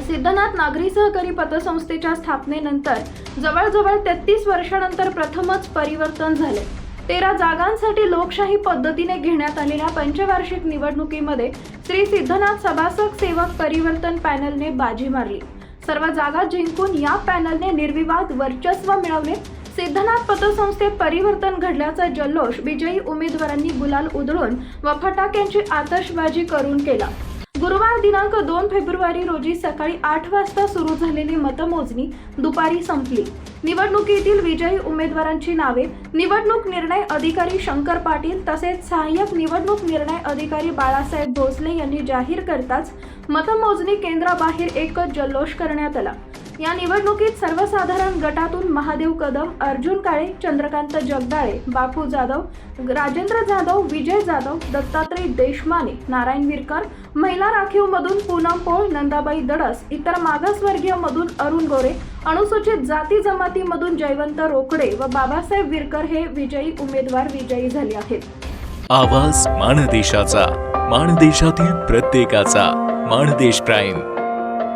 सिद्धनाथ नागरी सहकारी पतसंस्थेच्या स्थापनेनंतर जवळजवळ तेहतीस वर्षानंतर प्रथमच परिवर्तन झाले. तेरा जागांसाठी लोकशाही पद्धतीने घेण्यात आलेल्या पंचवार्षिक निवडणुकीमध्ये श्री सिद्धनाथ सभासद सेवक परिवर्तन पॅनलने बाजी मारली. सर्व जागा जिंकून या पॅनलने निर्विवाद वर्चस्व मिळवले. सिद्धनाथ पतसंस्थेत परिवर्तन घडल्याचा जल्लोष विजयी उमेदवारांनी गुलाल उधळून व फटाक्यांची आतषबाजी करून केला. गुरुवार दिनांक दोन फेब्रुवारी रोजी सकाळी आठ वाजता सुरू झालेली मतमोजणी दुपारी संपली. निवडणुकीतील विजयी उमेदवारांची नावे निवडणूक निर्णय अधिकारी शंकर पाटील तसेच सहाय्यक निवडणूक निर्णय अधिकारी बाळासाहेब भोसले यांनी जाहीर करताच मतमोजणी केंद्राबाहेर एकच जल्लोष करण्यात आला. या निवडणुकीत सर्वसाधारण गटातून महादेव कदम अर्जुन काळे चंद्रकांत जगदाळे बापू जाधव राजेंद्र जाधव विजय जाधव दत्तात्रय देशमाने नारायण विरकर महिला राखीव मधून पूनम पोळ नंदाबाई दडस इतर मागासवर्गीय मधून अरुण गोरे अनुसूचित जाती जमाती मधून जयवंत रोकडे व बाबासाहेब विरकर हे विजयी उमेदवार विजयी झाले आहेत. आवाज माणदेशाचा माणदेशातील प्रत्येकाचा माणदेश प्राईम.